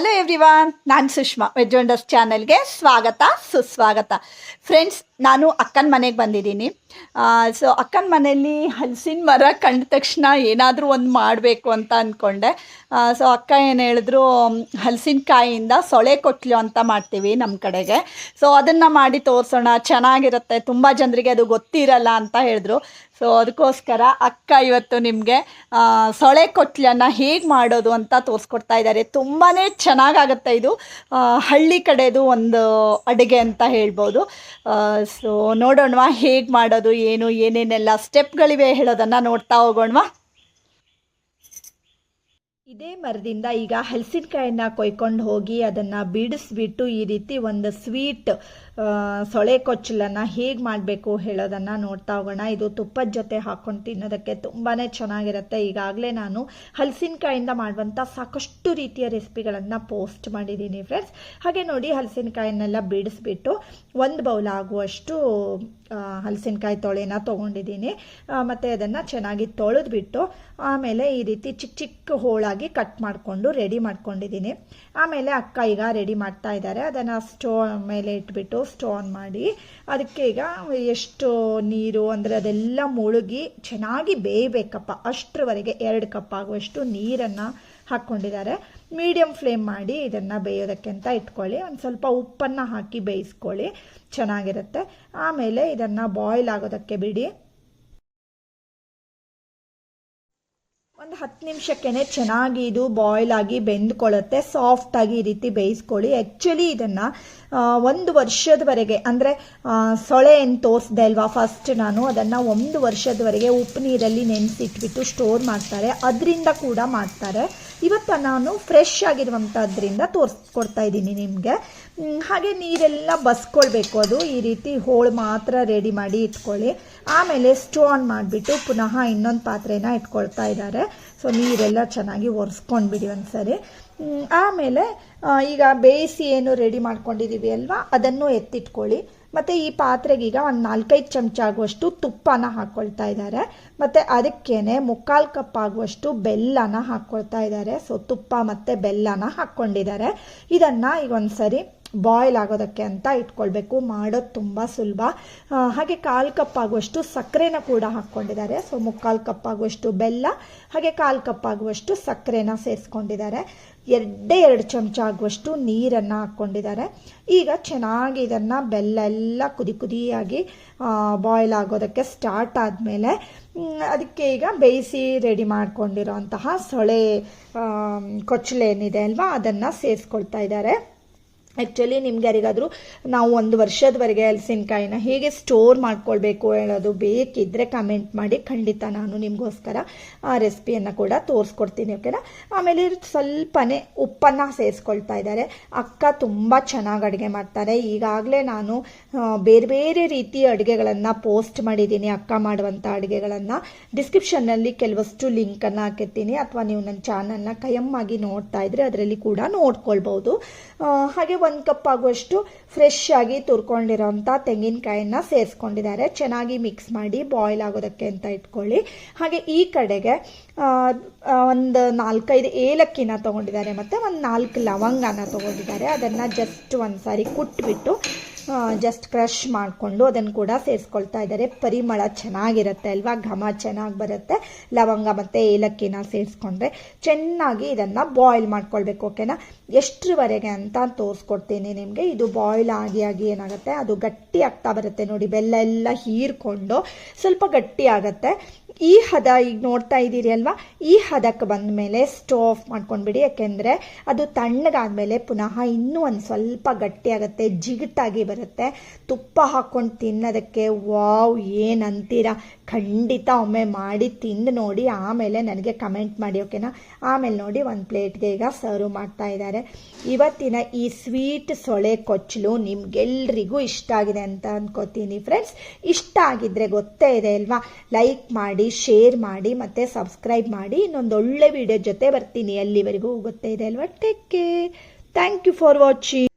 Hello everyone ನಾನು Sushma veg wonders ಚಾನಲ್ಗೆ ಸ್ವಾಗತ ಸುಸ್ವಾಗತ. ಫ್ರೆಂಡ್ಸ್ ನಾನು ಅಕ್ಕನ ಮನೆಗೆ ಬಂದಿದ್ದೀನಿ. ಸೊ ಅಕ್ಕನ ಮನೆಯಲ್ಲಿ ಹಲಸಿನ ಮರ ಕಂಡ ತಕ್ಷಣ ಏನಾದರೂ ಒಂದು ಮಾಡಬೇಕು ಅಂತ ಅಂದ್ಕೊಂಡೆ ಸೊ ಅಕ್ಕ ಏನು ಹೇಳಿದ್ರು ಹಲಸಿನಕಾಯಿಯಿಂದ ಸೊಳೆ ಕೊಟ್ಲು ಅಂತ ಮಾಡ್ತೀವಿ ನಮ್ಮ ಕಡೆಗೆ. ಸೊ ಅದನ್ನು ಮಾಡಿ ತೋರಿಸೋಣ. ಚೆನ್ನಾಗಿರುತ್ತೆ. ತುಂಬ ಜನರಿಗೆ ಅದು ಗೊತ್ತಿರಲ್ಲ ಅಂತ ಹೇಳಿದ್ರು. ಸೊ ಅದಕ್ಕೋಸ್ಕರ ಅಕ್ಕ ಇವತ್ತು ನಿಮಗೆ ಸೊಳೆ ಕೊಟ್ಲನ್ನು ಹೇಗೆ ಮಾಡೋದು ಅಂತ ತೋರಿಸ್ಕೊಡ್ತಾ ಇದ್ದಾರೆ ತುಂಬಾ ಚೆನ್ನಾಗಾಗುತ್ತೆ ಇದು. ಹಳ್ಳಿ ಕಡೆದು ಒಂದು ಅಡುಗೆ ಅಂತ ಹೇಳ್ಬೋದು. ಸೊ ನೋಡೋಣವಾ, ಹೇಗೆ ಮಾಡೋದು, ಏನು, ಏನೇನೆಲ್ಲ ಸ್ಟೆಪ್ಗಳಿವೆ ಹೇಳೋದನ್ನು ನೋಡ್ತಾ ಹೋಗೋಣವಾ? ಇದೇ ಮರದಿಂದ ಈಗ ಹಲಸಿನಕಾಯಿನ ಕೊಯ್ಕೊಂಡು ಹೋಗಿ ಅದನ್ನು ಬಿಡಿಸ್ಬಿಟ್ಟು ಈ ರೀತಿ ಒಂದು ಸ್ವೀಟ್ ಸೊಳೆ ಕೊಚ್ಚಲನ್ನು ಹೇಗೆ ಮಾಡಬೇಕು ಹೇಳೋದನ್ನು ನೋಡ್ತಾ ಹೋಗೋಣ. ಇದು ತುಪ್ಪದ ಜೊತೆ ಹಾಕ್ಕೊಂಡು ತಿನ್ನೋದಕ್ಕೆ ತುಂಬಾ ಚೆನ್ನಾಗಿರುತ್ತೆ. ಈಗಾಗಲೇ ನಾನು ಹಲಸಿನಕಾಯಿಂದ ಮಾಡುವಂಥ ಸಾಕಷ್ಟು ರೀತಿಯ ರೆಸಿಪಿಗಳನ್ನು ಪೋಸ್ಟ್ ಮಾಡಿದ್ದೀನಿ ಫ್ರೆಂಡ್ಸ್ ಹಾಗೆ ನೋಡಿ ಹಲಸಿನಕಾಯನ್ನೆಲ್ಲ ಬಿಡಿಸ್ಬಿಟ್ಟು ಒಂದು ಬೌಲ್ ಆಗುವಷ್ಟು ಹಲಸಿನಕಾಯಿ ತೊಳೆನ ತೊಗೊಂಡಿದ್ದೀನಿ. ಮತ್ತು ಅದನ್ನು ಚೆನ್ನಾಗಿ ತೊಳೆದ್ಬಿಟ್ಟು ಆಮೇಲೆ ಈ ರೀತಿ ಚಿಕ್ಕ ಚಿಕ್ಕ ಹೋಳಾಗಿ ಕಟ್ ಮಾಡಿಕೊಂಡು ರೆಡಿ ಮಾಡ್ಕೊಂಡಿದ್ದೀನಿ. ಆಮೇಲೆ ಅಕ್ಕ ಈಗ ರೆಡಿ ಮಾಡ್ತಾ ಇದ್ದಾರೆ. ಅದನ್ನು ಸ್ಟೋ ಮೇಲೆ ಇಟ್ಬಿಟ್ಟು ಸ್ಟೋ ಆನ್ ಮಾಡಿ, ಅದಕ್ಕೆ ಈಗ ಎಷ್ಟು ನೀರು, ಅಂದರೆ ಅದೆಲ್ಲ ಮುಳುಗಿ ಚೆನ್ನಾಗಿ ಬೇಯಬೇಕಪ್ಪ. ಅಷ್ಟರವರೆಗೆ ಎರಡು ಕಪ್ ಆಗುವಷ್ಟು ನೀರನ್ನು ಹಾಕ್ಕೊಂಡಿದ್ದಾರೆ. ಮೀಡಿಯಮ್ ಫ್ಲೇಮ್ ಮಾಡಿ ಇದನ್ನು ಬೇಯೋದಕ್ಕೆ ಅಂತ ಇಟ್ಕೊಳ್ಳಿ. ಒಂದು ಸ್ವಲ್ಪ ಉಪ್ಪನ್ನು ಹಾಕಿ ಬೇಯಿಸ್ಕೊಳ್ಳಿ. ಚೆನ್ನಾಗಿರುತ್ತೆ. ಆಮೇಲೆ ಇದನ್ನು ಬಾಯ್ಲ್ ಆಗೋದಕ್ಕೆ ಬಿಡಿ. ಒಂದು ಹತ್ತು ನಿಮಿಷಕ್ಕೇ ಚೆನ್ನಾಗಿ ಇದು ಬಾಯ್ಲ್ ಆಗಿ ಬೆಂದ್ಕೊಳ್ಳುತ್ತೆ ಸಾಫ್ಟಾಗಿ ಈ ರೀತಿ ಬೇಯಿಸ್ಕೊಳ್ಳಿ. ಆ್ಯಕ್ಚುಲಿ ಇದನ್ನು ಒಂದು ವರ್ಷದವರೆಗೆ ಅಂದರೆ ಸೊಳೆ ಏನು ತೋರಿಸ್ದೆ ಅಲ್ವಾ ಫಸ್ಟ್ ನಾನು, ಅದನ್ನು ಒಂದು ವರ್ಷದವರೆಗೆ ಉಪ್ಪು ನೀರಲ್ಲಿ ನೆನೆಸಿಟ್ಬಿಟ್ಟು ಸ್ಟೋರ್ ಮಾಡ್ತಾರೆ. ಅದರಿಂದ ಕೂಡ ಮಾಡ್ತಾರೆ. ಇವತ್ತು ನಾನು ಫ್ರೆಶ್ ಆಗಿರುವಂಥದ್ರಿಂದ ತೋರಿಸ್ಕೊಡ್ತಾ ಇದ್ದೀನಿ ನಿಮಗೆ. ಹಾಗೆ ನೀರೆಲ್ಲ ಬಸ್ಕೊಳ್ಬೇಕು. ಅದು ಈ ರೀತಿ ಹೋಳು ಮಾತ್ರ ರೆಡಿ ಮಾಡಿ ಇಟ್ಕೊಳ್ಳಿ. ಆಮೇಲೆ ಸ್ಟೋ ಆನ್ ಮಾಡಿಬಿಟ್ಟು ಪುನಃ ಇನ್ನೊಂದು ಪಾತ್ರೆನ ಇಟ್ಕೊಳ್ತಾ ಇದ್ದಾರೆ ಸೊ ನೀರೆಲ್ಲ ಚೆನ್ನಾಗಿ ಒರೆಸ್ಕೊಂಡ್ಬಿಡಿ ಒಂದ್ಸರಿ. ಆಮೇಲೆ ಈಗ ಬೇಯಿಸಿ ಏನು ರೆಡಿ ಮಾಡ್ಕೊಂಡಿದ್ದೀವಿ ಅಲ್ವಾ? ಅದನ್ನು ಎತ್ತಿಟ್ಕೊಳ್ಳಿ. ಮತ್ತು ಈ ಪಾತ್ರೆಗೆ ಈಗ ಒಂದು ನಾಲ್ಕೈದು ಚಮಚ ಆಗುವಷ್ಟು ತುಪ್ಪನ ಹಾಕ್ಕೊಳ್ತಾ ಇದ್ದಾರೆ ಮತ್ತು ಅದಕ್ಕೇನೆ ಮುಕ್ಕಾಲು ಕಪ್ ಆಗುವಷ್ಟು ಬೆಲ್ಲನ ಹಾಕ್ಕೊಳ್ತಾ ಇದ್ದಾರೆ ಸೊ ತುಪ್ಪ ಮತ್ತು ಬೆಲ್ಲನ ಹಾಕ್ಕೊಂಡಿದ್ದಾರೆ ಇದನ್ನು ಈಗ ಒಂದು ಸರಿ ಬಾಯ್ಲ್ ಆಗೋದಕ್ಕೆ ಅಂತ ಇಟ್ಕೊಳ್ಬೇಕು. ಮಾಡೋದು ತುಂಬ ಸುಲಭ. ಹಾಗೆ ಕಾಲು ಕಪ್ ಆಗುವಷ್ಟು ಸಕ್ಕರೆನ ಕೂಡ ಹಾಕ್ಕೊಂಡಿದ್ದಾರೆ. ಸೊ, ಮುಕ್ಕಾಲು ಕಪ್ ಆಗುವಷ್ಟು ಬೆಲ್ಲ, ಹಾಗೆ ಕಾಲು ಕಪ್ ಆಗುವಷ್ಟು ಸಕ್ಕರೆನ ಸೇರಿಸ್ಕೊಂಡಿದ್ದಾರೆ. ಎರಡೇ ಎರಡು ಚಮಚ ಆಗುವಷ್ಟು ನೀರನ್ನು ಹಾಕ್ಕೊಂಡಿದ್ದಾರೆ. ಈಗ ಚೆನ್ನಾಗಿ ಇದನ್ನು ಬೆಲ್ಲ ಎಲ್ಲ ಕುದಿ ಕುದಿಯಾಗಿ ಬಾಯ್ಲ್ ಆಗೋದಕ್ಕೆ ಸ್ಟಾರ್ಟ್ ಆದಮೇಲೆ ಅದಕ್ಕೆ ಈಗ ಬೇಯಿಸಿ ರೆಡಿ ಮಾಡ್ಕೊಂಡಿರೋಂತಹ ಸೊಳೆ ಕೊಚ್ಚಲೇನಿದೆ ಅಲ್ವಾ? ಅದನ್ನು ಸೇರಿಸ್ಕೊಳ್ತಾ ಇದ್ದಾರೆ. ಆ್ಯಕ್ಚುಲಿ ನಿಮ್ಗೆ ಯಾರಿಗಾದರೂ ನಾವು ಒಂದು ವರ್ಷದವರೆಗೆ ಹಲಸಿನಕಾಯಿನ ಹೇಗೆ ಸ್ಟೋರ್ ಮಾಡ್ಕೊಳ್ಬೇಕು ಹೇಳೋದು ಬೇಕಿದ್ದರೆ ಕಮೆಂಟ್ ಮಾಡಿ. ಖಂಡಿತ ನಾನು ನಿಮಗೋಸ್ಕರ ಆ ರೆಸಿಪಿಯನ್ನು ಕೂಡ ತೋರಿಸ್ಕೊಡ್ತೀನಿ ಓಕೆನಾ ಆಮೇಲೆ ಸ್ವಲ್ಪನೇ ಉಪ್ಪನ್ನು ಸೇರಿಸ್ಕೊಳ್ತಾ ಇದ್ದಾರೆ. ಅಕ್ಕ ತುಂಬ ಚೆನ್ನಾಗಿ ಅಡುಗೆ ಮಾಡ್ತಾರೆ. ಈಗಾಗಲೇ ನಾನು ಬೇರೆ ಬೇರೆ ರೀತಿಯ ಅಡುಗೆಗಳನ್ನು ಪೋಸ್ಟ್ ಮಾಡಿದ್ದೀನಿ, ಅಕ್ಕ ಮಾಡುವಂಥ ಅಡುಗೆಗಳನ್ನು. ಡಿಸ್ಕ್ರಿಪ್ಷನ್ನಲ್ಲಿ ಕೆಲವಷ್ಟು ಲಿಂಕನ್ನು ಹಾಕಿರ್ತೀನಿ. ಅಥವಾ ನೀವು ನನ್ನ ಚಾನಲ್ನ ಕಯಮ್ಮಾಗಿ ನೋಡ್ತಾ ಇದ್ರೆ ಅದರಲ್ಲಿ ಕೂಡ ನೋಡ್ಕೊಳ್ಬೋದು ಹಾಗೆ ಒಂದು ಕಪ್ ಆಗುವಷ್ಟು ಫ್ರೆಶ್ ಆಗಿ ತುರ್ಕೊಂಡಿರೋಂಥ ತೆಂಗಿನಕಾಯನ್ನ ಸೇರಿಸ್ಕೊಂಡಿದ್ದಾರೆ. ಚೆನ್ನಾಗಿ ಮಿಕ್ಸ್ ಮಾಡಿ ಬಾಯ್ಲ್ ಆಗೋದಕ್ಕೆ ಅಂತ ಇಟ್ಕೊಳ್ಳಿ. ಹಾಗೆ ಈ ಕಡೆಗೆ ಒಂದು ನಾಲ್ಕೈದು ಏಲಕ್ಕಿನ ತೊಗೊಂಡಿದ್ದಾರೆ ಮತ್ತು ಒಂದು ನಾಲ್ಕು ಲವಂಗನ ತೊಗೊಂಡಿದ್ದಾರೆ. ಅದನ್ನು ಜಸ್ಟ್ ಒಂದು ಸಾರಿ ಕುಟ್ಬಿಟ್ಟು ಜಸ್ಟ್ ಕ್ರಷ್ ಮಾಡಿಕೊಂಡು ಅದನ್ನು ಕೂಡ ಸೇರಿಸ್ಕೊಳ್ತಾ ಇದ್ದಾರೆ. ಪರಿಮಳ ಚೆನ್ನಾಗಿರುತ್ತೆ ಅಲ್ವಾ? ಘಮ ಚೆನ್ನಾಗಿ ಬರುತ್ತೆ. ಲವಂಗ ಮತ್ತು ಏಲಕ್ಕಿನ ಸೇರಿಸ್ಕೊಂಡ್ರೆ ಚೆನ್ನಾಗಿ ಇದನ್ನು ಬಾಯ್ಲ್ ಮಾಡ್ಕೊಳ್ಬೇಕು ಓಕೆನಾ ಎಷ್ಟರವರೆಗೆ ಅಂತ ತೋರಿಸ್ಕೊಡ್ತೀನಿ ನಿಮಗೆ. ಇದು ಬಾಯ್ಲ್ ಆಗಿ ಆಗಿ ಏನಾಗುತ್ತೆ? ಅದು ಗಟ್ಟಿ ಆಗ್ತಾ ಬರುತ್ತೆ ನೋಡಿ, ಬೆಲ್ಲ ಎಲ್ಲ ಹೀರ್ಕೊಂಡು ಸ್ವಲ್ಪ ಗಟ್ಟಿ ಆಗುತ್ತೆ. ಈ ಹದ ಈಗ ನೋಡ್ತಾ ಇದ್ದೀರಿ ಅಲ್ವಾ? ಈ ಹದಕ್ಕೆ ಬಂದ ಮೇಲೆ ಸ್ಟವ್ ಆಫ್ ಮಾಡ್ಕೊಂಡ್ಬಿಡಿ. ಯಾಕೆಂದರೆ ಅದು ತಣ್ಣಗಾದಮೇಲೆ ಪುನಃ ಇನ್ನೂ ಒಂದು ಸ್ವಲ್ಪ ಗಟ್ಟಿಯಾಗುತ್ತೆ ಜಿಗಟಾಗಿ ಬರುತ್ತೆ. ತುಪ್ಪ ಹಾಕ್ಕೊಂಡು ತಿನ್ನೋದಕ್ಕೆ ವಾವ್, ಏನಂತೀರಾ? ಖಂಡಿತ ಒಮ್ಮೆ ಮಾಡಿ ತಿಂದು ನೋಡಿ, ಆಮೇಲೆ ನನಗೆ ಕಮೆಂಟ್ ಮಾಡಿ ಓಕೆನಾ ಆಮೇಲೆ ನೋಡಿ ಒಂದು ಪ್ಲೇಟ್ಗೆ ಈಗ ಸರ್ವ್ ಮಾಡ್ತಾ ಇದ್ದಾರೆ. ಇವತ್ತಿನ ಈ ಸ್ವೀಟ್ ಸೊಳೆ ಕೊಚ್ಚಲು ನಿಮ್ಗೆಲ್ರಿಗೂ ಇಷ್ಟ ಆಗಿದೆ ಅಂತ ಅನ್ಕೋತೀನಿ ಫ್ರೆಂಡ್ಸ್ ಇಷ್ಟ ಆಗಿದ್ರೆ ಗೊತ್ತೇ ಇದೆ ಅಲ್ವಾ? ಲೈಕ್ ಮಾಡಿ ಶೇರ್ ಮಾಡಿ, ಮತ್ತು ಸಬ್ಸ್ಕ್ರೈಬ್ ಮಾಡಿ. ಇನ್ನೊಂದು ಒಳ್ಳೆ ವಿಡಿಯೋ ಜೊತೆ ಬರ್ತೀನಿ. ಅಲ್ಲಿವರೆಗೂ ಗೊತ್ತೇ ಇದೆ ಅಲ್ವಾ? Take care thank you for watching